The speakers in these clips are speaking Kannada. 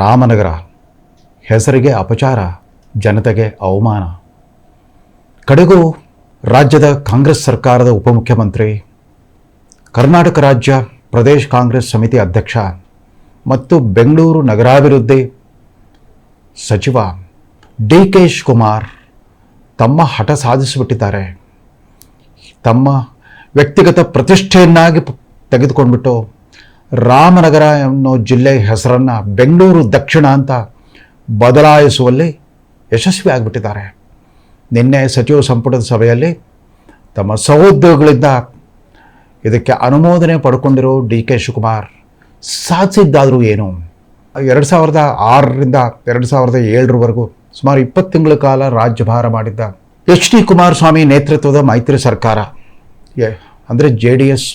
ರಾಮನಗರ. ಹೆಸರಿಗೆ ಅಪಚಾರ, ಜನತೆಗೆ ಅವಮಾನ. ಕಡೆಗೂ ರಾಜ್ಯದ ಕಾಂಗ್ರೆಸ್ ಸರ್ಕಾರದ ಉಪಮುಖ್ಯಮಂತ್ರಿ, ಕರ್ನಾಟಕ ರಾಜ್ಯ ಪ್ರದೇಶ ಕಾಂಗ್ರೆಸ್ ಸಮಿತಿ ಅಧ್ಯಕ್ಷ ಮತ್ತು ಬೆಂಗಳೂರು ನಗರಾಭಿವೃದ್ಧಿ ಸಚಿವ ಡಿ ಕೆ ಶಿವಕುಮಾರ್ ತಮ್ಮ ಹಠ ಸಾಧಿಸಿಬಿಟ್ಟಿದ್ದಾರೆ. ತಮ್ಮ ವ್ಯಕ್ತಿಗತ ಪ್ರತಿಷ್ಠೆಯನ್ನಾಗಿ ತೆಗೆದುಕೊಂಡ್ಬಿಟ್ಟು ರಾಮನಗರ ಅನ್ನೋ ಜಿಲ್ಲೆ ಹೆಸರನ್ನು ಬೆಂಗಳೂರು ದಕ್ಷಿಣ ಅಂತ ಬದಲಾಯಿಸುವಲ್ಲಿ ಯಶಸ್ವಿ ಆಗಿಬಿಟ್ಟಿದ್ದಾರೆ. ನಿನ್ನೆ ಸಚಿವ ಸಂಪುಟದ ಸಭೆಯಲ್ಲಿ ತಮ್ಮ ಸಹೋದ್ಯೋಗಿಗಳಿಂದ ಇದಕ್ಕೆ ಅನುಮೋದನೆ ಪಡ್ಕೊಂಡಿರೋ ಡಿ ಕೆ ಶಿವಕುಮಾರ್ ಸಾಧಿಸಿದ್ದಾದರೂ ಏನು? ಎರಡು ಸಾವಿರದ ಆರರಿಂದ ಎರಡು ಸಾವಿರದ ಏಳರವರೆಗೂ ಸುಮಾರು ಇಪ್ಪತ್ತು ತಿಂಗಳ ಕಾಲ ರಾಜ್ಯಭಾರ ಮಾಡಿದ್ದ ಎಚ್ ಡಿ ಕುಮಾರಸ್ವಾಮಿ ನೇತೃತ್ವದ ಮೈತ್ರಿ ಸರ್ಕಾರ. ಅಂದರೆ J D S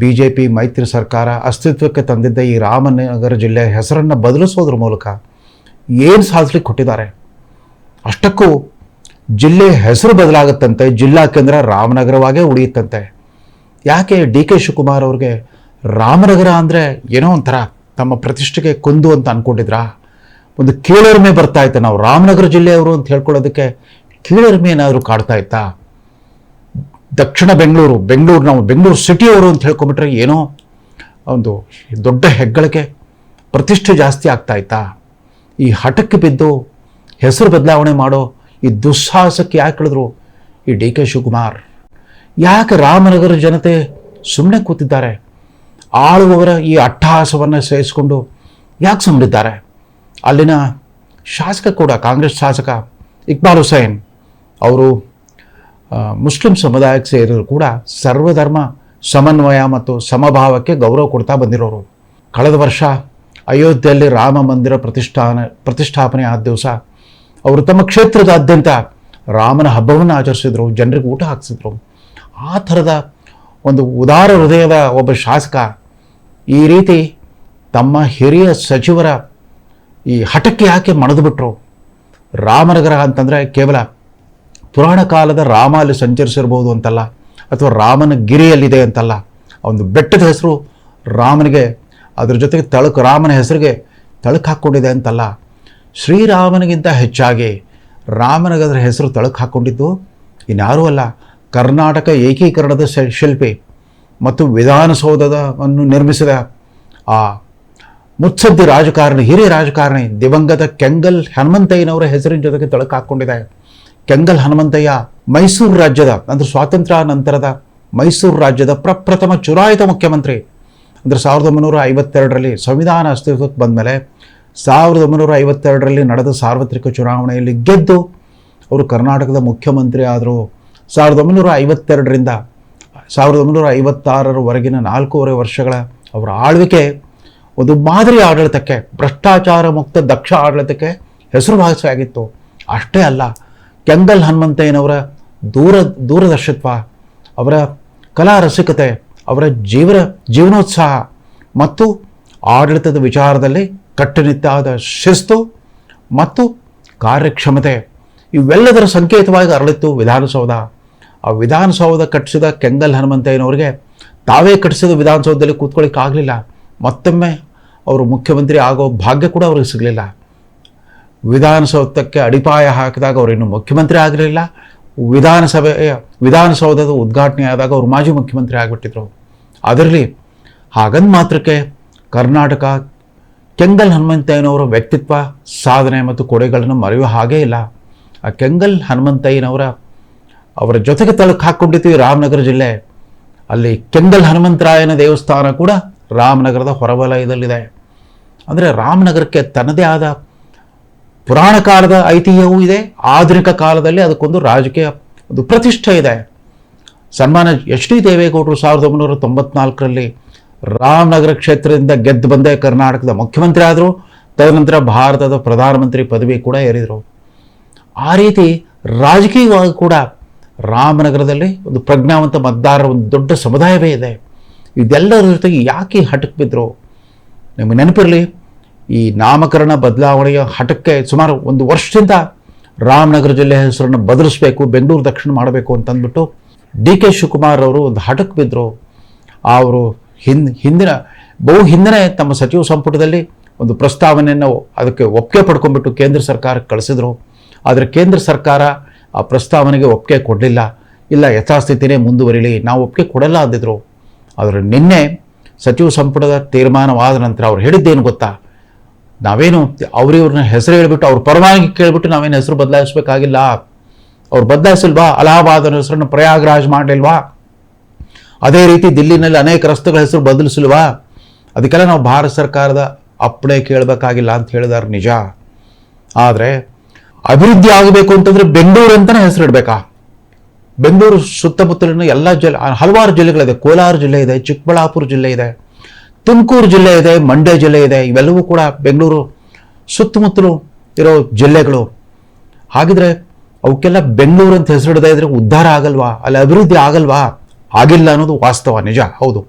B J P ಮೈತ್ರಿ ಸರ್ಕಾರ ಅಸ್ತಿತ್ವಕ್ಕೆ ತಂದಿದ್ದ ಈ ರಾಮನಗರ ಜಿಲ್ಲೆಯ ಹೆಸರನ್ನು ಬದಲಿಸೋದ್ರ ಮೂಲಕ ಏನು ಸಾಧಿಸ್ಲಿಕ್ಕೆ ಕೊಟ್ಟಿದ್ದಾರೆ? ಅಷ್ಟಕ್ಕೂ ಜಿಲ್ಲೆ ಹೆಸರು ಬದಲಾಗುತ್ತಂತೆ, ಜಿಲ್ಲಾ ಕೇಂದ್ರ ರಾಮನಗರವಾಗೇ ಉಳಿಯುತ್ತಂತೆ. ಯಾಕೆ ಡಿ ಕೆ ಶಿವಕುಮಾರ್ ಅವ್ರಿಗೆ ರಾಮನಗರ ಅಂದರೆ ಏನೋ ಒಂಥರ ತಮ್ಮ ಪ್ರತಿಷ್ಠೆಗೆ ಕುಂದು ಅಂತ ಅಂದ್ಕೊಂಡಿದ್ರಾ ಒಂದು ಕೀಳರಿಮೆ ಬರ್ತಾ ಇತ್ತು. ನಾವು ರಾಮನಗರ ಜಿಲ್ಲೆಯವರು ಅಂತ ಹೇಳ್ಕೊಳ್ಳೋದಕ್ಕೆ ಕೀಳರಿಮೆ ಏನಾದರೂ ಕಾಡ್ತಾ ಇತ್ತಾ? ದಕ್ಷಿಣ ಬೆಂಗಳೂರು ಬೆಂಗಳೂರು ನಾವು ಬೆಂಗಳೂರು ಸಿಟಿಯವರು ಅಂತ ಹೇಳ್ಕೊಂಬಿಟ್ರೆ ಏನೋ ಒಂದು ದೊಡ್ಡ ಹೆಗ್ಗಳಿಕೆ. ಪ್ರತಿಷ್ಠೆ ಜಾಸ್ತಿ ಆಗ್ತಾ ಇತ್ತಾ? ಈ ಹಠಕ್ಕೆ ಬಿದ್ದು ಹೆಸರು ಬದಲಾವಣೆ ಮಾಡೋ ಈ ದುಸ್ಸಾಹಸಕ್ಕೆ ಯಾಕೆ ಹೇಳಿದ್ರು ಈ ಡಿ ಕೆ ಶಿವಕುಮಾರ್. ಯಾಕೆ ರಾಮನಗರ ಜನತೆ ಸುಮ್ಮನೆ ಕೂತಿದ್ದಾರೆ? ಆಳುವವರ ಈ ಅಟ್ಟಹಾಸವನ್ನು ಸಹಿಸಿಕೊಂಡು ಯಾಕೆ ಸುಮ್ಮನಿದ್ದಾರೆ ಅಲ್ಲಿನ ಶಾಸಕ ಕೂಡ, ಕಾಂಗ್ರೆಸ್ ಶಾಸಕ ಇಕ್ಬಾಲ್ ಹುಸೈನ್ ಅವರು ಮುಸ್ಲಿಂ ಸಮುದಾಯಕ್ಕೆ ಸೇರಿದ್ರು ಕೂಡ ಸರ್ವಧರ್ಮ ಸಮನ್ವಯ ಮತ್ತು ಸಮಭಾವಕ್ಕೆ ಗೌರವ ಕೊಡ್ತಾ ಬಂದಿರೋರು. ಕಳೆದ ವರ್ಷ ಅಯೋಧ್ಯೆಯಲ್ಲಿ ರಾಮ ಮಂದಿರ ಪ್ರತಿಷ್ಠಾನ, ಪ್ರತಿಷ್ಠಾಪನೆ ಆದ ದಿವಸ ಅವರು ತಮ್ಮ ಕ್ಷೇತ್ರದಾದ್ಯಂತ ರಾಮನ ಹಬ್ಬವನ್ನು ಆಚರಿಸಿದ್ರು, ಜನರಿಗೆ ಊಟ ಹಾಕ್ಸಿದ್ರು. ಆ ಥರದ ಒಂದು ಉದಾರ ಹೃದಯದ ಒಬ್ಬ ಶಾಸಕ ಈ ರೀತಿ ತಮ್ಮ ಹಿರಿಯ ಸಚಿವರ ಈ ಹಠಕ್ಕೆ ಯಾಕೆ ಮಣದು ರಾಮನಗರ ಅಂತಂದರೆ ಕೇವಲ ಪುರಾಣ ಕಾಲದ ರಾಮ ಅಲ್ಲಿ ಸಂಚರಿಸಿರ್ಬೋದು ಅಂತಲ್ಲ? ಅಥವಾ ರಾಮನ ಗಿರಿಯಲ್ಲಿದೆ ಅಂತಲ್ಲ? ಒಂದು ಬೆಟ್ಟದ ಹೆಸರು ರಾಮನಿಗೆ, ಅದರ ಜೊತೆಗೆ ತಳಕು, ರಾಮನ ಹೆಸರಿಗೆ ತಳಕು ಹಾಕ್ಕೊಂಡಿದೆ ಅಂತಲ್ಲ? ಶ್ರೀರಾಮನಿಗಿಂತ ಹೆಚ್ಚಾಗಿ ರಾಮನಗರ ಹೆಸರು ತಳಕು ಹಾಕ್ಕೊಂಡಿದ್ದು ಇನ್ಯಾರೂ ಅಲ್ಲ, ಕರ್ನಾಟಕ ಏಕೀಕರಣದ ಶಿಲ್ಪಿ ಮತ್ತು ವಿಧಾನಸೌಧವನ್ನು ನಿರ್ಮಿಸಿದ ಆ ಮುತ್ಸದ್ದಿ ರಾಜಕಾರಣಿ, ಹಿರಿಯ ರಾಜಕಾರಣಿ ದಿವಂಗತ ಕೆಂಗಲ್ ಹನುಮಂತಯ್ಯನವರ ಹೆಸರಿನ ಜೊತೆಗೆ ತಳಕು ಹಾಕ್ಕೊಂಡಿದೆ ಕೆಂಗಲ್ ಹನುಮಂತಯ್ಯ ಮೈಸೂರು ರಾಜ್ಯದ, ಅಂದರೆ ಸ್ವಾತಂತ್ರ್ಯ ನಂತರದ ಮೈಸೂರು ರಾಜ್ಯದ ಪ್ರಪ್ರಥಮ ಚುನಾಯಿತ ಮುಖ್ಯಮಂತ್ರಿ. ಅಂದರೆ ಸಾವಿರದ ಒಂಬೈನೂರ ಐವತ್ತೆರಡರಲ್ಲಿ ಸಂವಿಧಾನ ಅಸ್ತಿತ್ವಕ್ಕೆ ಬಂದಮೇಲೆ ಸಾವಿರದ ಒಂಬೈನೂರ ಐವತ್ತೆರಡರಲ್ಲಿ ನಡೆದ ಸಾರ್ವತ್ರಿಕ ಚುನಾವಣೆಯಲ್ಲಿ ಗೆದ್ದು ಅವರು ಕರ್ನಾಟಕದ ಮುಖ್ಯಮಂತ್ರಿ ಆದರು. ಸಾವಿರದ ಒಂಬೈನೂರ ಐವತ್ತೆರಡರಿಂದ ಸಾವಿರದ ಒಂಬೈನೂರ ಐವತ್ತಾರರವರೆಗಿನ ನಾಲ್ಕೂವರೆ ವರ್ಷಗಳ ಅವರ ಆಳ್ವಿಕೆ ಒಂದು ಮಾದರಿ ಆಡಳಿತಕ್ಕೆ, ಭ್ರಷ್ಟಾಚಾರ ಮುಕ್ತ ದಕ್ಷ ಆಡಳಿತಕ್ಕೆ ಹೆಸರುವಾಸಿಯಾಗಿತ್ತು. ಅಷ್ಟೇ ಅಲ್ಲ ಕೆಂಗಲ್ ಹನುಮಂತಯ್ಯನವರ ದೂರ, ದೂರದರ್ಶಿತ್ವ, ಅವರ ಕಲಾ ರಸಿಕತೆ, ಅವರ ಜೀವನ, ಜೀವನೋತ್ಸಾಹ ಮತ್ತು ಆಡಳಿತದ ವಿಚಾರದಲ್ಲಿ ಕಟ್ಟುನಿಟ್ಟಾದ ಶಿಸ್ತು ಮತ್ತು ಕಾರ್ಯಕ್ಷಮತೆ ಇವೆಲ್ಲದರ ಸಂಕೇತವಾಗಿ ಅರಳಿತ್ತು ವಿಧಾನಸೌಧ. ಆ ವಿಧಾನಸೌಧ ಕಟ್ಟಿಸಿದ ಕೆಂಗಲ್ ಹನುಮಂತಯ್ಯನವರಿಗೆ ತಾವೇ ಕಟ್ಟಿಸಿದ ವಿಧಾನಸೌಧದಲ್ಲಿ ಕೂತ್ಕೊಳ್ಳಿಕ್ಕಾಗಲಿಲ್ಲ ಮತ್ತೊಮ್ಮೆ ಅವರು ಮುಖ್ಯಮಂತ್ರಿ ಆಗೋ ಭಾಗ್ಯ ಕೂಡ ಅವ್ರಿಗೆ ಸಿಗಲಿಲ್ಲ. ವಿಧಾನಸೌಧಕ್ಕೆ ಅಡಿಪಾಯ ಹಾಕಿದಾಗ ಅವರು ಇನ್ನು ಮುಖ್ಯಮಂತ್ರಿ ಆಗಿರಲಿಲ್ಲ ವಿಧಾನಸಭೆಯ, ವಿಧಾನಸೌಧದ ಉದ್ಘಾಟನೆ ಆದಾಗ ಅವರು ಮಾಜಿ ಮುಖ್ಯಮಂತ್ರಿ ಆಗಿಬಿಟ್ಟಿದ್ರು. ಅದರಲ್ಲಿ ಹಾಗಂದ ಮಾತ್ರಕ್ಕೆ ಕರ್ನಾಟಕ ಕೆಂಗಲ್ ಹನುಮಂತಯ್ಯನವರ ವ್ಯಕ್ತಿತ್ವ, ಸಾಧನೆ ಮತ್ತು ಕೊಡುಗೆಗಳನ್ನು ಮರೆಯುವ ಹಾಗೇ ಇಲ್ಲ. ಆ ಕೆಂಗಲ್ ಹನುಮಂತಯ್ಯನವರ, ಅವರ ಜೊತೆಗೆ ತಳಕ್ಕೆ ಹಾಕ್ಕೊಂಡಿದ್ದೀವಿ ರಾಮನಗರ ಜಿಲ್ಲೆ. ಅಲ್ಲಿ ಕೆಂಗಲ್ ಹನುಮಂತರಾಯನ ದೇವಸ್ಥಾನ ಕೂಡ ರಾಮನಗರದ ಹೊರವಲಯದಲ್ಲಿದೆ. ಅಂದರೆ ರಾಮನಗರಕ್ಕೆ ತನ್ನದೇ ಆದ ಪುರಾಣ ಕಾಲದ ಐತಿಹ್ಯವೂ ಇದೆ, ಆಧುನಿಕ ಕಾಲದಲ್ಲಿ ಅದಕ್ಕೊಂದು ರಾಜಕೀಯ ಒಂದು ಪ್ರತಿಷ್ಠೆ ಇದೆ. ಸನ್ಮಾನ ಎಚ್ ಡಿ ದೇವೇಗೌಡರು ಸಾವಿರದ ಒಂಬೈನೂರ ತೊಂಬತ್ನಾಲ್ಕರಲ್ಲಿ ರಾಮನಗರ ಕ್ಷೇತ್ರದಿಂದ ಗೆದ್ದು ಬಂದೇ ಕರ್ನಾಟಕದ ಮುಖ್ಯಮಂತ್ರಿ ಆದರು, ತದನಂತರ ಭಾರತದ ಪ್ರಧಾನಮಂತ್ರಿ ಪದವಿ ಕೂಡ ಏರಿದರು. ಆ ರೀತಿ ರಾಜಕೀಯವಾಗಿ ಕೂಡ ರಾಮನಗರದಲ್ಲಿ ಒಂದು ಪ್ರಜ್ಞಾವಂತ ಮತದಾರರ ಒಂದು ದೊಡ್ಡ ಸಮುದಾಯವೇ ಇದೆ. ಇದೆಲ್ಲರ ಜೊತೆಗೆ ಯಾಕೆ ಹಟಕ್ಕೆ ಬಿದ್ದರು ನಿಮಗೆ ನೆನಪಿರಲಿ ಈ ನಾಮಕರಣ ಬದಲಾವಣೆಯ ಹಠಕ್ಕೆ ಸುಮಾರು ಒಂದು ವರ್ಷದಿಂದ ರಾಮನಗರ ಜಿಲ್ಲೆ ಹೆಸರನ್ನು ಬದಲಿಸಬೇಕು, ಬೆಂಗಳೂರು ದಕ್ಷಿಣ ಮಾಡಬೇಕು ಅಂತಂದ್ಬಿಟ್ಟು ಡಿ ಕೆ ಶಿವಕುಮಾರ್ ಅವರು ಒಂದು ಹಠಕ್ಕೆ ಬಿದ್ದರು ಅವರು ಹಿಂದ್, ಹಿಂದಿನ, ಬಹು ಹಿಂದಿನ ತಮ್ಮ ಸಚಿವ ಸಂಪುಟದಲ್ಲಿ ಒಂದು ಪ್ರಸ್ತಾವನೆಯನ್ನು ಅದಕ್ಕೆ ಒಪ್ಪಿಗೆ ಪಡ್ಕೊಂಡ್ಬಿಟ್ಟು ಕೇಂದ್ರ ಸರ್ಕಾರಕ್ಕೆ ಕಳಿಸಿದ್ರು. ಆದರೆ ಕೇಂದ್ರ ಸರ್ಕಾರ ಆ ಪ್ರಸ್ತಾವನೆಗೆ ಒಪ್ಪಿಗೆ ಕೊಡಲಿಲ್ಲ. ಇಲ್ಲ, ಯಥಾಸ್ಥಿತಿನೇ ಮುಂದುವರಿಲಿ, ನಾವು ಒಪ್ಪಿಗೆ ಕೊಡಲ್ಲ ಅಂದಿದ್ರು. ಆದರೆ ನಿನ್ನೆ ಸಚಿವ ಸಂಪುಟದ ತೀರ್ಮಾನವಾದ ನಂತರ ಅವ್ರು ಹೇಳಿದ್ದೇನು ಗೊತ್ತಾ? ನಾವೇನು ಅವ್ರಿವ್ರನ್ನ ಹೆಸರು ಹೇಳ್ಬಿಟ್ಟು ಅವ್ರ ಪರವಾಗಿ ಕೇಳ್ಬಿಟ್ಟು ನಾವೇನು ಹೆಸರು ಬದಲಾಯಿಸ್ಬೇಕಾಗಿಲ್ಲ? ಅವ್ರು ಬದಲಾಯಿಸಲ್ವಾ? ಅಲಹಾಬಾದ್ ಹೆಸರನ್ನು ಪ್ರಯಾಗ್ರಾಜ್ ಮಾಡಲಿಲ್ವಾ? ಅದೇ ರೀತಿ ದಿಲ್ಲಿನಲ್ಲಿ ಅನೇಕ ರಸ್ತೆಗಳ ಹೆಸರು ಬದಲಿಸಲ್ವಾ? ಅದಕ್ಕೆಲ್ಲ ನಾವು ಭಾರತ ಸರ್ಕಾರದ ಅಪ್ಪಣೆ ಕೇಳಬೇಕಾಗಿಲ್ಲ ಅಂತ ಹೇಳಿದಾರೆ ನಿಜ. ಆದರೆ ಅಭಿವೃದ್ಧಿ ಆಗಬೇಕು ಅಂತಂದರೆ ಬೆಂಗಳೂರು ಅಂತಲೇ ಹೆಸರು ಇಡಬೇಕಾ? ಬೆಂಗಳೂರು ಸುತ್ತಮುತ್ತಲಿನ ಎಲ್ಲ ಜಿಲ್ಲೆ, ಹಲವಾರು ಜಿಲ್ಲೆಗಳಿದೆ. ಕೋಲಾರ ಜಿಲ್ಲೆ ಇದೆ, ಚಿಕ್ಕಬಳ್ಳಾಪುರ ಜಿಲ್ಲೆ ಇದೆ. ತುಮಕೂರು ಜಿಲ್ಲೆ ಇದೆ, ಮಂಡ್ಯ ಜಿಲ್ಲೆ ಇದೆ, ಇವೆಲ್ಲವೂ ಕೂಡ ಬೆಂಗಳೂರು ಸುತ್ತಮುತ್ತಲು ಇರೋ ಜಿಲ್ಲೆಗಳು. ಹಾಗಿದ್ರೆ ಅವಕ್ಕೆಲ್ಲ ಬೆಂಗಳೂರು ಅಂತ ಹೆಸರಿಡದೇ ಇದ್ರೆ ಉದ್ಧಾರ ಆಗಲ್ವಾ? ಅಲ್ಲಿ ಅಭಿವೃದ್ಧಿ ಆಗಲ್ವಾ? ಆಗಿಲ್ಲ ಅನ್ನೋದು ವಾಸ್ತವ, ನಿಜ, ಹೌದು.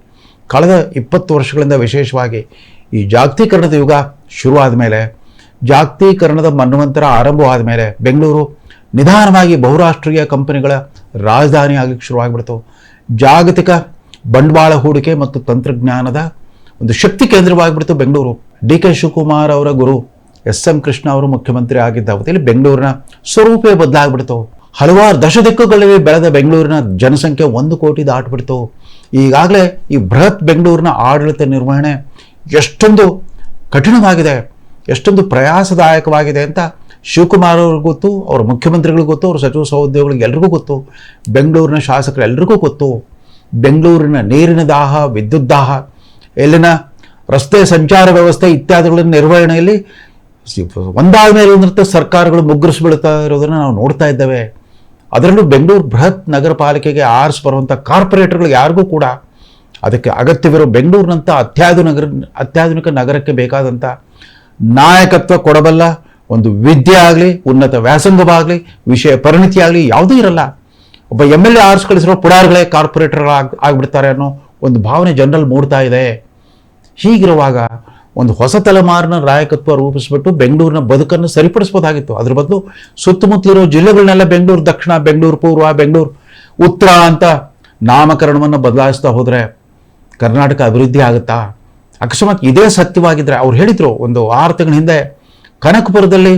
ಕಳೆದ ಇಪ್ಪತ್ತು ವರ್ಷಗಳಿಂದ ವಿಶೇಷವಾಗಿ ಈ ಜಾಗತೀಕರಣದ ಯುಗ ಶುರುವಾದ ಮೇಲೆ ಜಾಗತೀಕರಣದ ಮನ್ವಂತರ ಆರಂಭವಾದ ಮೇಲೆ ಬೆಂಗಳೂರು ನಿಧಾನವಾಗಿ ಬಹುರಾಷ್ಟ್ರೀಯ ಕಂಪನಿಗಳ ರಾಜಧಾನಿ ಆಗಲಿಕ್ಕೆ ಶುರುವಾಗಿಬಿಡ್ತು. ಜಾಗತಿಕ ಬಂಡವಾಳ ಹೂಡಿಕೆ ಮತ್ತು ತಂತ್ರಜ್ಞಾನದ ಒಂದು ಶಕ್ತಿ ಕೇಂದ್ರವಾಗಿಬಿಡ್ತು ಬೆಂಗಳೂರು. ಡಿ ಕೆ ಶಿವಕುಮಾರ್ ಅವರ ಗುರು ಎಸ್ ಎಂ ಕೃಷ್ಣ ಅವರು ಮುಖ್ಯಮಂತ್ರಿ ಆಗಿದ್ದ ಅವಧಿಯಲ್ಲಿ ಬೆಂಗಳೂರಿನ ಸ್ವರೂಪೇ ಬದಲಾಗ್ಬಿಡ್ತು. ಹಲವಾರು ದಶದಿಕ್ಕುಗಳಲ್ಲಿ ಬೆಳೆದ ಬೆಂಗಳೂರಿನ ಜನಸಂಖ್ಯೆ ಒಂದು ಕೋಟಿ ದಾಟ್ಬಿಡ್ತು. ಈಗಾಗಲೇ ಈ ಬೃಹತ್ ಬೆಂಗಳೂರಿನ ಆಡಳಿತ ನಿರ್ವಹಣೆ ಎಷ್ಟೊಂದು ಕಠಿಣವಾಗಿದೆ, ಎಷ್ಟೊಂದು ಪ್ರಯಾಸದಾಯಕವಾಗಿದೆ ಅಂತ ಶಿವಕುಮಾರ್ ಅವ್ರಿಗೆ ಗೊತ್ತು, ಅವ್ರ ಮುಖ್ಯಮಂತ್ರಿಗಳಿಗೂ ಗೊತ್ತು, ಅವ್ರ ಸಚಿವ ಸಹೋದ್ಯೋಗಿಗಳಿಗೆ ಎಲ್ರಿಗೂ ಗೊತ್ತು, ಬೆಂಗಳೂರಿನ ಶಾಸಕರು ಎಲ್ರಿಗೂ ಗೊತ್ತು. ಬೆಂಗಳೂರಿನ ನೀರಿನ ದಾಹ, ವಿದ್ಯುತ್ ದಾಹ ಇಲ್ಲಿನ ರಸ್ತೆ ಸಂಚಾರ ವ್ಯವಸ್ಥೆ ಇತ್ಯಾದಿಗಳ ನಿರ್ವಹಣೆಯಲ್ಲಿ ಒಂದಾದ ಮೇಲೆ ಒಂದಿರುತ್ತೆ ಸರ್ಕಾರಗಳು ಮುಗ್ಗರಿಸ್ಬಿಡ್ತಾ ಇರೋದನ್ನು ನಾವು ನೋಡ್ತಾ ಇದ್ದೇವೆ. ಅದರಲ್ಲೂ ಬೆಂಗಳೂರು ಬೃಹತ್ ನಗರ ಪಾಲಿಕೆಗೆ ಆರಿಸಿ ಬರುವಂಥ ಕಾರ್ಪೊರೇಟರ್ಗಳು ಯಾರಿಗೂ ಕೂಡ ಅದಕ್ಕೆ ಅಗತ್ಯವಿರೋ ಬೆಂಗಳೂರಿನಂಥ ಅತ್ಯಾಧುನಗರ, ಅತ್ಯಾಧುನಿಕ ನಗರಕ್ಕೆ ಬೇಕಾದಂಥ ನಾಯಕತ್ವ ಕೊಡಬಲ್ಲ ಒಂದು ವಿದ್ಯೆ ಆಗಲಿ, ಉನ್ನತ ವ್ಯಾಸಂಗವಾಗಲಿ ವಿಷಯ ಪರಿಣಿತಿ ಆಗಲಿ ಯಾವುದೂ ಇರಲ್ಲ. ಒಬ್ಬ ಎಂ ಎಲ್ ಎ ಆರ್ಸ್ ಕಳಿಸಿರೋ ಪುಡಾರ್ಗಳೇ ಕಾರ್ಪೊರೇಟರ್ ಆಗಿಬಿಡ್ತಾರೆ ಆಗ್ಬಿಡ್ತಾರೆ ಅನ್ನೋ ಒಂದು ಭಾವನೆ ಜನರಲ್ಲಿ ಮೂಡ್ತಾ ಇದೆ. ಹೀಗಿರುವಾಗ ಒಂದು ಹೊಸ ತಲೆಮಾರಿನ ರಾಯಕತ್ವ ರೂಪಿಸ್ಬಿಟ್ಟು ಬೆಂಗಳೂರಿನ ಬದುಕನ್ನು ಸರಿಪಡಿಸ್ಬೋದಾಗಿತ್ತು. ಅದ್ರ ಬದಲು ಸುತ್ತಮುತ್ತಲಿರೋ ಜಿಲ್ಲೆಗಳನ್ನೆಲ್ಲ ಬೆಂಗಳೂರು ದಕ್ಷಿಣ ಬೆಂಗಳೂರು ಪೂರ್ವ ಬೆಂಗಳೂರು ಉತ್ತರ ಅಂತ ನಾಮಕರಣವನ್ನು ಬದಲಾಯಿಸ್ತಾ ಹೋದರೆ ಕರ್ನಾಟಕ ಅಭಿವೃದ್ಧಿ ಆಗುತ್ತಾ? ಅಕಸ್ಮಾತ್ ಇದೇ ಸತ್ಯವಾಗಿದ್ದರೆ ಅವ್ರು ಹೇಳಿದರು ಒಂದು ಆರು ತಿಂಗಳ ಹಿಂದೆ ಕನಕಪುರದಲ್ಲಿ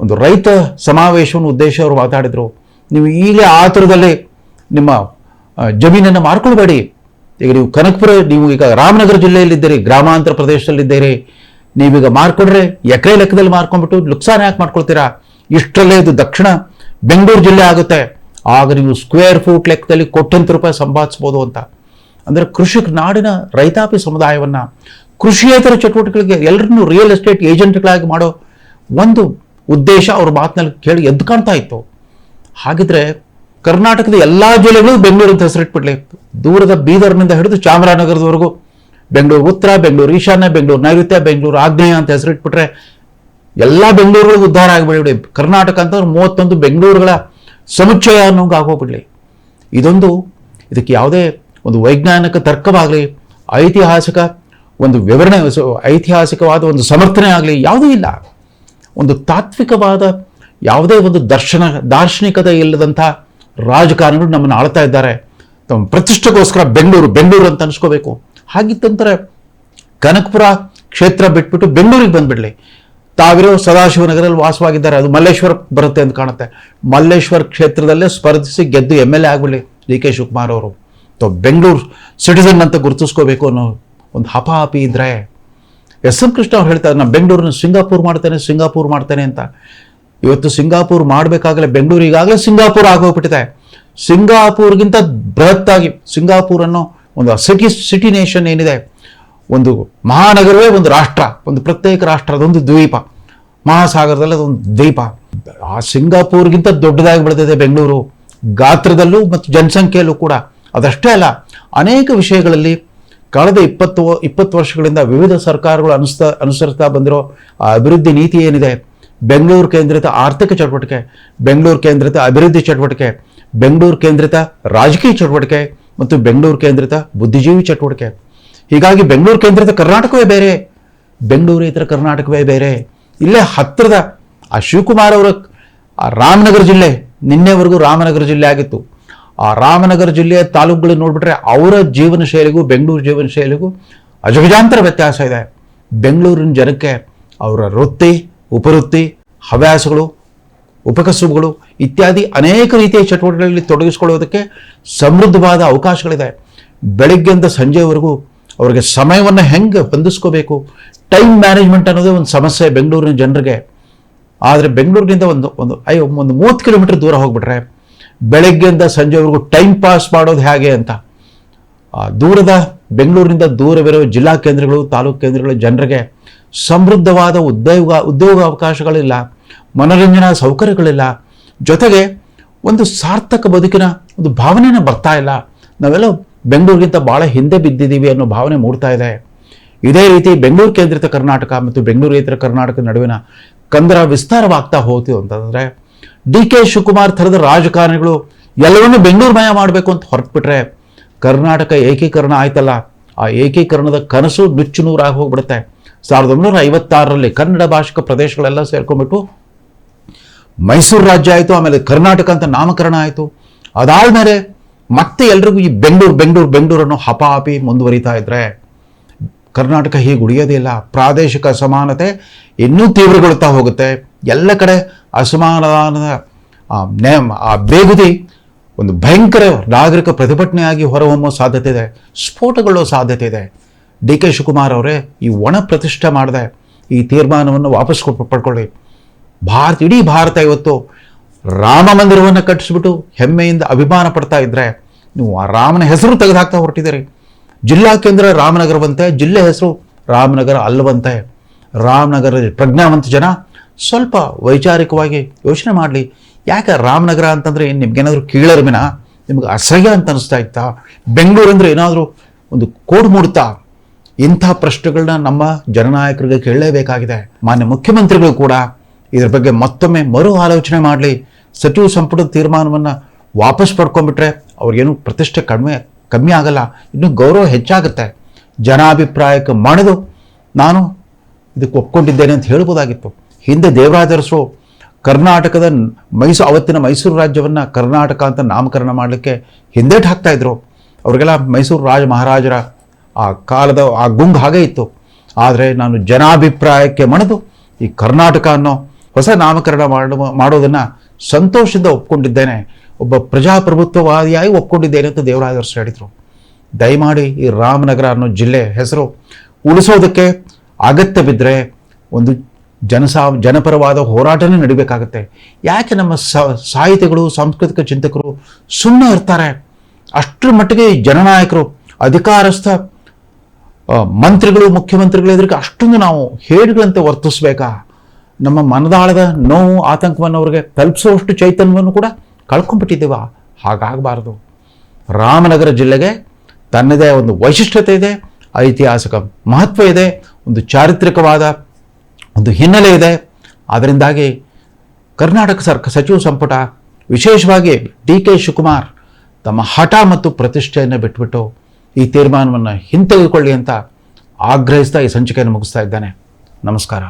ಒಂದು ರೈತ ಸಮಾವೇಶವನ್ನು ಉದ್ದೇಶ ಅವರು ಮಾತಾಡಿದರು. ನೀವು ಈಗಲೇ ಆತುರದಲ್ಲಿ ನಿಮ್ಮ ಆ, ಜಮೀನನ್ನು ಮಾರ್ಕೊಳ್ಬೇಡಿ. ಈಗ ನೀವು ಕನಕಪುರ, ನೀವು ಈಗ ರಾಮನಗರ ಜಿಲ್ಲೆಯಲ್ಲಿದ್ದೀರಿ, ಗ್ರಾಮಾಂತರ ಪ್ರದೇಶದಲ್ಲಿದ್ದೀರಿ, ನೀವೀಗ ಮಾರ್ಕೊಂಡ್ರೆ ಎಕರೆ ಲೆಕ್ಕದಲ್ಲಿ ಮಾರ್ಕೊಂಡ್ಬಿಟ್ಟು ನುಕ್ಸಾನ ಯಾಕೆ ಮಾಡ್ಕೊಳ್ತೀರಾ? ಇಷ್ಟರಲ್ಲೇ ಇದು ದಕ್ಷಿಣ ಬೆಂಗಳೂರು ಜಿಲ್ಲೆ ಆಗುತ್ತೆ. ಆಗ ನೀವು ಸ್ಕ್ವೇರ್ ಫೂಟ್ ಲೆಕ್ಕದಲ್ಲಿ ಕೋಟ್ಯಂತ ರೂಪಾಯಿ ಸಂಪಾದಿಸ್ಬೋದು ಅಂತ. ಅಂದರೆ ಕೃಷಿಕ ನಾಡಿನ ರೈತಾಪಿ ಸಮುದಾಯವನ್ನು ಕೃಷಿಯೇತರ ಚಟುವಟಿಕೆಗಳಿಗೆ ಎಲ್ಲರನ್ನೂ ರಿಯಲ್ ಎಸ್ಟೇಟ್ ಏಜೆಂಟ್ಗಳಾಗಿ ಮಾಡೋ ಒಂದು ಉದ್ದೇಶ ಅವ್ರ ಮಾತಿನಲ್ಲಿ ಕೇಳಿ ಎದ್ದು ಕಾಣ್ತಾ ಇತ್ತು. ಹಾಗಿದ್ರೆ ಕರ್ನಾಟಕದ ಎಲ್ಲ ಜಿಲ್ಲೆಗಳು ಬೆಂಗಳೂರು ಅಂತ ಹೆಸರಿಟ್ಬಿಡ್ಲಿ ದೂರದ ಬೀದರ್ನಿಂದ ಹಿಡಿದು ಚಾಮರಾಜನಗರದವರೆಗೂ ಬೆಂಗಳೂರು, ಉತ್ತರ ಬೆಂಗಳೂರು, ಈಶಾನ್ಯ ಬೆಂಗಳೂರು, ನೈಋತ್ಯ ಬೆಂಗಳೂರು, ಆಗ್ನೇಯ ಅಂತ ಹೆಸರಿಟ್ಬಿಟ್ರೆ ಎಲ್ಲ ಬೆಂಗಳೂರುಗಳು ಉದ್ಧಾರ ಆಗಿಬಿಡಿ ಕರ್ನಾಟಕ ಅಂತಂದ್ರೆ ಮೂವತ್ತೊಂದು ಬೆಂಗಳೂರುಗಳ ಸಮುಚ್ಚಯ ಅನ್ನೋಂಗೆ ಆಗೋಗ್ಬಿಡ್ಲಿ. ಇದೊಂದು ಇದಕ್ಕೆ ಯಾವುದೇ ಒಂದು ವೈಜ್ಞಾನಿಕ ತರ್ಕವಾಗಲಿ, ಐತಿಹಾಸಿಕ ಒಂದು ವಿವರಣೆ, ಐತಿಹಾಸಿಕವಾದ ಒಂದು ಸಮರ್ಥನೆ ಆಗಲಿ ಯಾವುದೂ ಇಲ್ಲ. ಒಂದು ತಾತ್ವಿಕವಾದ ಯಾವುದೇ ಒಂದು ದರ್ಶನ, ದಾರ್ಶನಿಕತೆ ಇಲ್ಲದಂಥ ರಾಜಕಾರಣಿಗಳು ನಮ್ಮನ್ನು ಆಳ್ತಾ ಇದ್ದಾರೆ. ತಮ್ಮ ಪ್ರತಿಷ್ಠೆಗೋಸ್ಕರ ಬೆಂಗಳೂರು ಬೆಂಗಳೂರು ಅಂತ ಅನ್ಸ್ಕೋಬೇಕು. ಹಾಗಿತ್ತಂತಾರೆ ಕನಕಪುರ ಕ್ಷೇತ್ರ ಬಿಟ್ಬಿಟ್ಟು ಬೆಂಗಳೂರಿಗೆ ಬಂದ್ಬಿಡಲಿ. ತಾವಿರೋ ಸದಾಶಿವನಗರಲ್ಲಿ ವಾಸವಾಗಿದ್ದಾರೆ. ಅದು ಮಲ್ಲೇಶ್ವರ ಬರುತ್ತೆ ಅಂತ ಕಾಣುತ್ತೆ. ಮಲ್ಲೇಶ್ವರ ಕ್ಷೇತ್ರದಲ್ಲೇ ಸ್ಪರ್ಧಿಸಿ ಗೆದ್ದು ಎಂ ಎಲ್ ಎ ಆಗ್ಬಿಡ್ಲಿ ಡಿ ಕೆ ಶಿವಕುಮಾರ್ ಅವರು. ತೊ ಬೆಂಗಳೂರು ಸಿಟಿಸನ್ ಅಂತ ಗುರುತಿಸ್ಕೋಬೇಕು ಅನ್ನೋ ಒಂದು ಹಪಾಹಪಿ ಇದ್ರೆ ಎಸ್ ಎಂ ಕೃಷ್ಣ ಅವ್ರು ಹೇಳ್ತಾರೆ ನಾನು ಬೆಂಗಳೂರನ್ನ ಸಿಂಗಾಪುರ್ ಮಾಡ್ತೇನೆ ಸಿಂಗಾಪುರ್ ಮಾಡ್ತೇನೆ ಅಂತ. ಇವತ್ತು ಸಿಂಗಾಪುರ್ ಮಾಡಬೇಕಾಗಲೇ ಬೆಂಗಳೂರು ಈಗಾಗಲೇ ಸಿಂಗಾಪುರ್ ಆಗೋಗ್ಬಿಟ್ಟಿದೆ. ಸಿಂಗಾಪುರ್ಗಿಂತ ಬೃಹತ್ತಾಗಿ ಸಿಂಗಾಪುರ್ ಅನ್ನೋ ಒಂದು ಸಿಟಿ ಸಿಟಿ ನೇಷನ್ ಏನಿದೆ? ಒಂದು ಮಹಾನಗರವೇ ಒಂದು ರಾಷ್ಟ್ರ, ಒಂದು ಪ್ರತ್ಯೇಕ ರಾಷ್ಟ್ರ ಅದೊಂದು ದ್ವೀಪ. ಮಹಾಸಾಗರದಲ್ಲಿ ಅದೊಂದು ದ್ವೀಪ. ಆ ಸಿಂಗಾಪುರ್ಗಿಂತ ದೊಡ್ಡದಾಗಿ ಬೆಳೆದಿದೆ ಬೆಂಗಳೂರು. ಗಾತ್ರದಲ್ಲೂ ಮತ್ತು ಜನಸಂಖ್ಯೆಯಲ್ಲೂ ಕೂಡ ಅದಷ್ಟೇ ಅಲ್ಲ, ಅನೇಕ ವಿಷಯಗಳಲ್ಲಿ ಕಳೆದ ಇಪ್ಪತ್ತು ಇಪ್ಪತ್ತು ವರ್ಷಗಳಿಂದ ವಿವಿಧ ಸರ್ಕಾರಗಳು ಅನುಸ್ತಾ, ಅನುಸರಿಸ್ತಾ ಬಂದಿರೋ ಆ ಅಭಿವೃದ್ಧಿ ನೀತಿ ಏನಿದೆ? ಬೆಂಗಳೂರು ಕೇಂದ್ರಿತ ಆರ್ಥಿಕ ಚಟುವಟಿಕೆ, ಬೆಂಗಳೂರು ಕೇಂದ್ರಿತ ಅಭಿವೃದ್ಧಿ ಚಟುವಟಿಕೆ, ಬೆಂಗಳೂರು ಕೇಂದ್ರಿತ ರಾಜಕೀಯ ಚಟುವಟಿಕೆ ಮತ್ತು ಬೆಂಗಳೂರು ಕೇಂದ್ರಿತ ಬುದ್ಧಿಜೀವಿ ಚಟುವಟಿಕೆ. ಹೀಗಾಗಿ ಬೆಂಗಳೂರು ಕೇಂದ್ರಿತ ಕರ್ನಾಟಕವೇ ಬೇರೆ ಬೆಂಗಳೂರೇತರ ಕರ್ನಾಟಕವೇ ಬೇರೆ. ಇಲ್ಲೇ ಹತ್ತಿರದ ಆ ಶಿವಕುಮಾರ್ ಅವರ ರಾಮನಗರ ಜಿಲ್ಲೆ, ನಿನ್ನೆವರೆಗೂ ರಾಮನಗರ ಜಿಲ್ಲೆ ಆಗಿತ್ತು. ಆ ರಾಮನಗರ ಜಿಲ್ಲೆಯ ತಾಲೂಕುಗಳು ನೋಡಿಬಿಟ್ರೆ ಅವರ ಜೀವನ ಶೈಲಿಗೂ, ಬೆಂಗಳೂರು ಜೀವನ ಶೈಲಿಗೂ ಅಜಗಜಾಂತರ ವ್ಯತ್ಯಾಸ ಇದೆ. ಬೆಂಗಳೂರಿನ ಜನಕ್ಕೆ ಅವರ ವೃತ್ತಿ ಉಪವೃತ್ತಿ, ಹವ್ಯಾಸಗಳು, ಉಪಕಸುಬುಗಳು ಇತ್ಯಾದಿ ಅನೇಕ ರೀತಿಯ ಚಟುವಟಿಕೆಗಳಲ್ಲಿ ತೊಡಗಿಸಿಕೊಳ್ಳುವುದಕ್ಕೆ ಸಮೃದ್ಧವಾದ ಅವಕಾಶಗಳಿದೆ. ಬೆಳಗ್ಗೆಯಿಂದ ಸಂಜೆವರೆಗೂ ಅವರಿಗೆ ಸಮಯವನ್ನು ಹೆಂಗೆ ಹೊಂದಿಸ್ಕೋಬೇಕು? ಟೈಮ್ ಮ್ಯಾನೇಜ್ಮೆಂಟ್ ಅನ್ನೋದೇ ಒಂದು ಸಮಸ್ಯೆ ಬೆಂಗಳೂರಿನ ಜನರಿಗೆ. ಆದರೆ ಬೆಂಗಳೂರಿನಿಂದ ಒಂದು ಒಂದು ಅಯ್ಯೋ ಒಂದು ಮೂವತ್ತು ಕಿಲೋಮೀಟರ್ ದೂರ ಹೋಗ್ಬಿಟ್ರೆ ಬೆಳಗ್ಗೆಯಿಂದ ಸಂಜೆವರೆಗೂ ಟೈಮ್ ಪಾಸ್ ಮಾಡೋದು ಹೇಗೆ ಅಂತ? ದೂರದ ಬೆಂಗಳೂರಿನಿಂದ ದೂರವಿರೋ ಜಿಲ್ಲಾ ಕೇಂದ್ರಗಳು, ತಾಲೂಕು ಕೇಂದ್ರಗಳು ಜನರಿಗೆ ಸಮೃದ್ಧವಾದ ಉದ್ಯೋಗ ಉದ್ಯೋಗ ಅವಕಾಶಗಳಿಲ್ಲ, ಮನೋರಂಜನಾ ಸೌಕರ್ಯಗಳಿಲ್ಲ. ಜೊತೆಗೆ ಒಂದು ಸಾರ್ಥಕ ಬದುಕಿನ ಒಂದು ಭಾವನೆನ ಬರ್ತಾ ಇಲ್ಲ. ನಾವೆಲ್ಲ ಬೆಂಗಳೂರಿಗಿಂತ ಭಾಳ ಹಿಂದೆ ಬಿದ್ದಿದ್ದೀವಿ ಅನ್ನೋ ಭಾವನೆ ಮೂಡ್ತಾ ಇದೆ. ಇದೇ ರೀತಿ ಬೆಂಗಳೂರು ಕೇಂದ್ರಿತ ಕರ್ನಾಟಕ ಮತ್ತು ಬೆಂಗಳೂರೇತರ ಕರ್ನಾಟಕ ನಡುವಿನ ಕಂದರ ವಿಸ್ತಾರವಾಗ್ತಾ ಹೋಗ್ತೀವಿ ಅಂತಂದರೆ ಡಿ ಕೆ ಶಿವಕುಮಾರ್ ಥರದ ರಾಜಕಾರಣಿಗಳು ಎಲ್ಲವನ್ನೂ ಬೆಂಗಳೂರುಮಯ ಮಾಡಬೇಕು ಅಂತ ಹೊರಟ್ಬಿಟ್ರೆ ಕರ್ನಾಟಕ ಏಕೀಕರಣ ಆಯ್ತಲ್ಲ. ಆ ಏಕೀಕರಣದ ಕನಸು ನುಚ್ಚು ನೂರಾಗಿ ಹೋಗ್ಬಿಡುತ್ತೆ. ಸಾವಿರದ ಒಂಬೈನೂರ ಐವತ್ತಾರರಲ್ಲಿ ಕನ್ನಡ ಭಾಷಿಕ ಪ್ರದೇಶಗಳೆಲ್ಲ ಸೇರ್ಕೊಂಡ್ಬಿಟ್ಟು ಮೈಸೂರು ರಾಜ್ಯ ಆಯಿತು, ಆಮೇಲೆ ಕರ್ನಾಟಕ ಅಂತ ನಾಮಕರಣ ಆಯಿತು. ಅದಾದಮೇಲೆ ಮತ್ತೆ ಎಲ್ರಿಗೂ ಈ ಬೆಂಗಳೂರು ಬೆಂಗಳೂರು ಬೆಂಗಳೂರು ಅನ್ನೋ ಹಪಾಹಪಿ ಮುಂದುವರಿತಾ ಇದ್ರೆ ಕರ್ನಾಟಕ ಹೀಗೆ ಉಳಿಯೋದಿಲ್ಲ ಪ್ರಾದೇಶಿಕ ಅಸಮಾನತೆ ಇನ್ನೂ ತೀವ್ರಗೊಳ್ತಾ ಹೋಗುತ್ತೆ. ಎಲ್ಲ ಕಡೆ ಅಸಮಾನದ ಆ ಬೇಗುದಿ ಒಂದು ಭಯಂಕರ ನಾಗರಿಕ ಪ್ರತಿಭಟನೆಯಾಗಿ ಹೊರಹೊಮ್ಮೋ ಸಾಧ್ಯತೆ ಇದೆ. ಸ್ಫೋಟಗೊಳ್ಳೋ ಸಾಧ್ಯತೆ ಇದೆ. ಡಿ ಕೆ ಶಿವಕುಮಾರ್ ಅವರೇ ಈ ಒಣ ಪ್ರತಿಷ್ಠೆ ಮಾಡಿದೆ. ಈ ತೀರ್ಮಾನವನ್ನು ವಾಪಸ್ ಪಡ್ಕೊಳ್ಳಿ. ಭಾರತ, ಇಡೀ ಭಾರತ ಇವತ್ತು ರಾಮ ಮಂದಿರವನ್ನು ಕಟ್ಟಿಸ್ಬಿಟ್ಟು ಹೆಮ್ಮೆಯಿಂದ ಅಭಿಮಾನ ಪಡ್ತಾ ಇದ್ರೆ ನೀವು ಆ ರಾಮನ ಹೆಸರು ತೆಗೆದುಹಾಕ್ತಾ ಹೊರಟಿದ್ದೀರಿ. ಜಿಲ್ಲಾ ಕೇಂದ್ರ ರಾಮನಗರವಂತೆ, ಜಿಲ್ಲೆ ಹೆಸರು ರಾಮನಗರ ಅಲ್ಲವಂತೆ. ರಾಮನಗರ ಪ್ರಜ್ಞಾವಂತ ಜನ ಸ್ವಲ್ಪ ವೈಚಾರಿಕವಾಗಿ ಯೋಚನೆ ಮಾಡಲಿ. ಯಾಕೆ ರಾಮನಗರ ಅಂತಂದರೆ ಏನು ನಿಮ್ಗೇನಾದರೂ ಕೀಳರಿಮಿನ? ನಿಮ್ಗೆ ಅಸಹ್ಯ ಅಂತ ಅನಿಸ್ತಾ ಇತ್ತಾ? ಬೆಂಗಳೂರು ಅಂದರೆ ಏನಾದರೂ ಒಂದು ಕೋಡ್ ಮೂಡ್ತಾ ಇಂಥ ಪ್ರಶ್ನೆಗಳನ್ನ ನಮ್ಮ ಜನನಾಯಕರಿಗೆ ಕೇಳಲೇಬೇಕಾಗಿದೆ. ಮಾನ್ಯ ಮುಖ್ಯಮಂತ್ರಿಗಳು ಕೂಡ ಇದರ ಬಗ್ಗೆ ಮತ್ತೊಮ್ಮೆ ಮರು ಆಲೋಚನೆ ಮಾಡಲಿ. ಸಚಿವ ಸಂಪುಟದ ತೀರ್ಮಾನವನ್ನು ವಾಪಸ್ ಪಡ್ಕೊಂಡ್ಬಿಟ್ರೆ ಅವ್ರಿಗೇನು ಪ್ರತಿಷ್ಠೆ ಕಡಿಮೆ, ಕಮ್ಮಿ ಆಗಲ್ಲ, ಇನ್ನೂ ಗೌರವ ಹೆಚ್ಚಾಗುತ್ತೆ. ಜನಾಭಿಪ್ರಾಯಕ್ಕೆ ಮಣಿದು ನಾನು ಇದಕ್ಕೆ ಒಪ್ಕೊಂಡಿದ್ದೇನೆ ಅಂತ ಹೇಳ್ಬೋದಾಗಿತ್ತು. ಹಿಂದೆ ದೇವರಾಜರಸು ಕರ್ನಾಟಕದ ಮೈಸೂರು ಅವತ್ತಿನ ಮೈಸೂರು ರಾಜ್ಯವನ್ನು ಕರ್ನಾಟಕ ಅಂತ ನಾಮಕರಣ ಮಾಡಲಿಕ್ಕೆ ಹಿಂದೇಟು ಹಾಕ್ತಾಯಿದ್ರು ಅವ್ರಿಗೆಲ್ಲ ಅವರಿಗೆಲ್ಲ ಮೈಸೂರು ರಾಜ ಮಹಾರಾಜರ ಆ ಕಾಲದ ಆ ಗುಂಗ್ ಹಾಗೆ ಇತ್ತು. ಆದರೆ ನಾನು ಜನಾಭಿಪ್ರಾಯಕ್ಕೆ ಮಣಿದು ಈ ಕರ್ನಾಟಕ ಅನ್ನೋ ಹೊಸ ನಾಮಕರಣ ಮಾಡುವ, ಮಾಡೋದನ್ನು ಸಂತೋಷದಿಂದ ಒಪ್ಕೊಂಡಿದ್ದೇನೆ. ಒಬ್ಬ ಪ್ರಜಾಪ್ರಭುತ್ವವಾದಿಯಾಗಿ ಒಪ್ಕೊಂಡಿದ್ದೇನೆ ಅಂತ ದೇವರಾಜರ್ಸ್ ಹೇಳಿದರು. ದಯಮಾಡಿ ಈ ರಾಮನಗರ ಅನ್ನೋ ಜಿಲ್ಲೆ ಹೆಸರು ಉಳಿಸೋದಕ್ಕೆ ಅಗತ್ಯ ಬಿದ್ದರೆ ಒಂದು ಜನಸಾ, ಜನಪರವಾದ ಹೋರಾಟನೇ ನಡಿಬೇಕಾಗತ್ತೆ. ಯಾಕೆ ನಮ್ಮ ಸಾಹಿತಿಗಳು, ಸಾಂಸ್ಕೃತಿಕ ಚಿಂತಕರು ಸುಮ್ಮನೆ ಇರ್ತಾರೆ? ಅಷ್ಟರ ಮಟ್ಟಿಗೆ ಜನನಾಯಕರು, ಅಧಿಕಾರಸ್ಥ ಮಂತ್ರಿಗಳು, ಮುಖ್ಯಮಂತ್ರಿಗಳು ಎದುರಿಗೆ ಅಷ್ಟೊಂದು ನಾವು ಹೇಡಿಗಳಂತೆ ವರ್ತಿಸ್ಬೇಕಾ? ನಮ್ಮ ಮನದಾಳದ ನೋವು, ಆತಂಕವನ್ನು ಅವರಿಗೆ ತಲುಪಿಸುವಷ್ಟು ಚೈತನ್ಯವನ್ನು ಕೂಡ ಕಳ್ಕೊಂಡ್ಬಿಟ್ಟಿದ್ದೀವ? ಹಾಗಾಗಬಾರ್ದು. ರಾಮನಗರ ಜಿಲ್ಲೆಗೆ ತನ್ನದೇ ಒಂದು ವೈಶಿಷ್ಟ್ಯತೆ ಇದೆ, ಐತಿಹಾಸಿಕ ಮಹತ್ವ ಇದೆ, ಒಂದು ಚಾರಿತ್ರಿಕವಾದ ಒಂದು ಹಿನ್ನೆಲೆ ಇದೆ. ಅದರಿಂದಾಗಿ ಕರ್ನಾಟಕ ಸರ್ಕ ಸಚಿವ ಸಂಪುಟ ವಿಶೇಷವಾಗಿ ಡಿ ಕೆ ಶಿವಕುಮಾರ್ ತಮ್ಮ ಹಠ ಮತ್ತು ಪ್ರತಿಷ್ಠೆಯನ್ನು ಬಿಟ್ಬಿಟ್ಟು ಈ ತೀರ್ಮಾನವನ್ನು ಹಿಂತೆಗೆದುಕೊಳ್ಳಿ ಅಂತ ಆಗ್ರಹಿಸ್ತಾ ಈ ಸಂಚಿಕೆಯನ್ನು ಮುಗಿಸ್ತಾ ಇದ್ದಾನೆ. ನಮಸ್ಕಾರ.